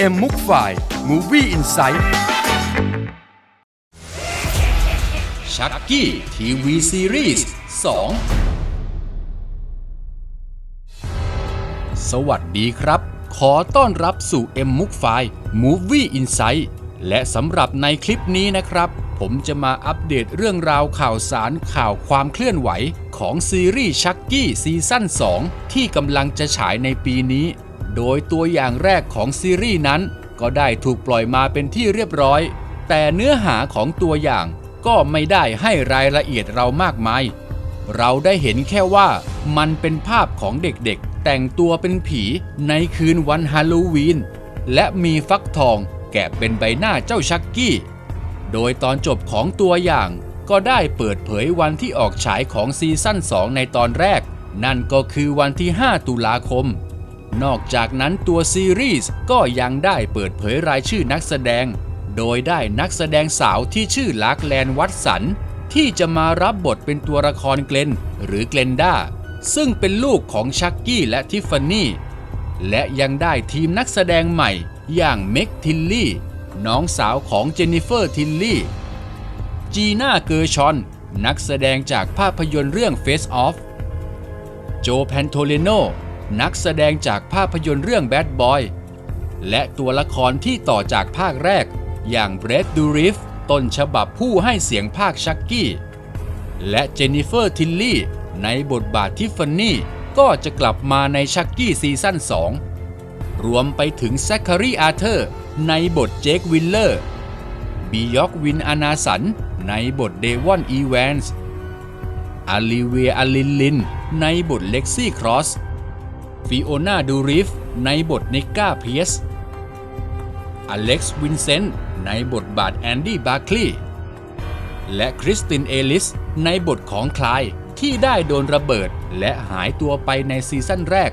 เอ็มมุกไฟมูวี่อินไซต์ชักกี้ทีวีซีรีส์2สวัสดีครับ ขอต้อนรับสู่ M มุกไฟ Movie Insight และสำหรับในคลิปนี้นะครับ ผมจะมาอัปเดตเรื่องราวข่าวสารข่าวความเคลื่อนไหว ของซีรีส์ชักกี้ซีซั่น2ที่กำลังจะฉายในปีนี้ โดยตัวอย่างแรกของซีรีส์นั้น ก็ได้ถูกปล่อยมาเป็นที่เรียบร้อย แต่เนื้อหาของตัวอย่างก็ไม่ได้ให้รายละเอียดเรามากมาย เราได้เห็นแค่ว่ามันเป็นภาพของเด็กๆ แต่งตัวเป็นผีในคืนวันฮาโลวีน และมีฟักทองแกะเป็นใบหน้าเจ้าชักกี้ โดยตอนจบของตัวอย่างก็ได้เปิดเผยวันที่ออกฉายของซีซั่น2ในตอนแรก นั่นก็คือวันที่ 5 ตุลาคม นอกจากนั้นตัวซีรีส์ก็ยังได้เปิดเผยรายชื่อนักแสดง โดยได้นักแสดงสาวที่ชื่อลักแลนวัตสัน ที่จะมารับบทเป็นตัวละครเกลนหรือเกลนด้าซึ่งเป็นลูกของชักกี้และทิฟฟานี่และยังได้ทีมนักแสดงใหม่อย่างเม็กทิลลี่ น้องสาวของเจนนิเฟอร์ทิลลี่ จีน่าเกอร์ชอน นักแสดงจากภาพยนตร์เรื่อง Face Off โจแพนโทเลโน นักแสดงจากภาพยนตร์เรื่อง Bad Boy และตัวละครที่ต่อจากภาคแรก อย่างเบรดดูริฟต้นฉบับผู้ให้เสียงภาคชักกี้ และเจนนิเฟอร์ทิลลี่ในบทบาททิฟฟานี่ก็จะกลับมาในชักกี้ซีซั่น2 รวมไปถึงแซคคารีอาเธอร์ ในบทเจควิลเลอร์บียอกวินอนาสัน ในบทเดวอนอีแวนส์อาลิเวียอาลินลิน ในบทเล็กซี่ครอส ฟิโอนาดูริฟในบทนิก้าเพียส อเล็กซ์วินเซนต์ในบทบาทแอนดี้บาร์คลีย์และคริสตินเอลิส ในบทของคลายที่ได้โดนระเบิดและหายตัวไปในซีซั่นแรก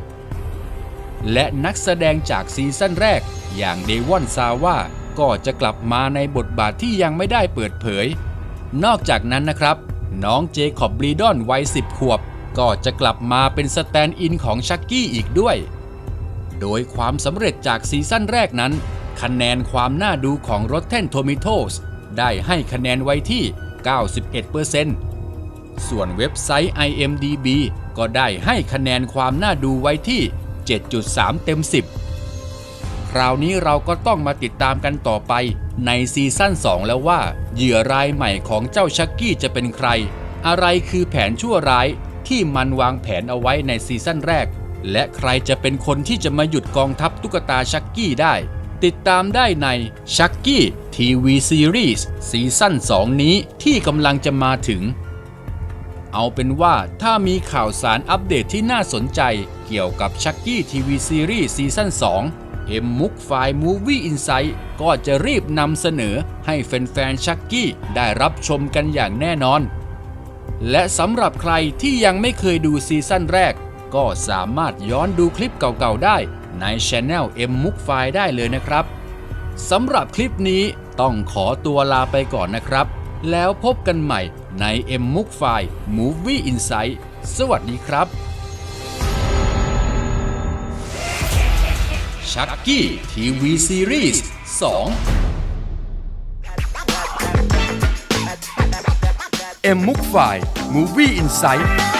และนักแสดงจากซีซั่นแรก อย่างเดวอนซาว่าก็จะกลับมาในบทบาทที่ยังไม่ได้เปิดเผย นอกจากนั้นนะครับ น้องเจคอบบรีดอนวัย10 ขวบ ก็จะกลับมาเป็นสแตนด์อินของชักกี้อีกด้วย โดยความสำเร็จจากซีซั่นแรกนั้น คะแนนความน่าดูของ Rotten Tomatoes ได้ให้คะแนนไว้ที่ 91%ส่วนเว็บไซต์ IMDB ก็ได้ให้คะแนนความน่าดูไว้ที่ 7.3 เต็ม 10 คราวนี้เราก็ต้องมาติดตามกันต่อไปในซีซั่น 2 แล้วว่า เหยื่อรายใหม่ของเจ้าชักกี้จะเป็นใคร อะไรคือแผนชั่วร้าย ที่มันวางแผนเอาไว้ในซีซั่นแรก และใครจะเป็นคนที่จะมาหยุดกองทัพตุ๊กตาชักกี้ได้ ติดตามได้ในชักกี้ทีวีซีรีส์ซีซั่น2 นี้ที่กำลังจะมาถึง เอาเป็นว่าถ้ามีข่าวสารอัปเดตที่น่าสนใจเกี่ยวกับชักกี้ทีวีซีรีส์ซีซั่น2เอ็มมุกไฟมูวี่อินไซต์ก็จะรีบนำเสนอให้แฟนๆชักกี้ได้รับชมกันอย่างแน่นอน และสำหรับใครที่ยังไม่เคยดูซีซั่นแรก ก็สามารถย้อนดูคลิปเก่าๆได้ในช anel M มุกไฟได้เลยนะครับสำหรับคลิปนี้ต้องขอตัวลาไปก่อนนะครับ แล้วพบกันใหม่ใน M มุกไฟ Movie Insight สวัสดีครับชักกี้ทีวีซีรีส์2 M มุกไฟ Movie Insight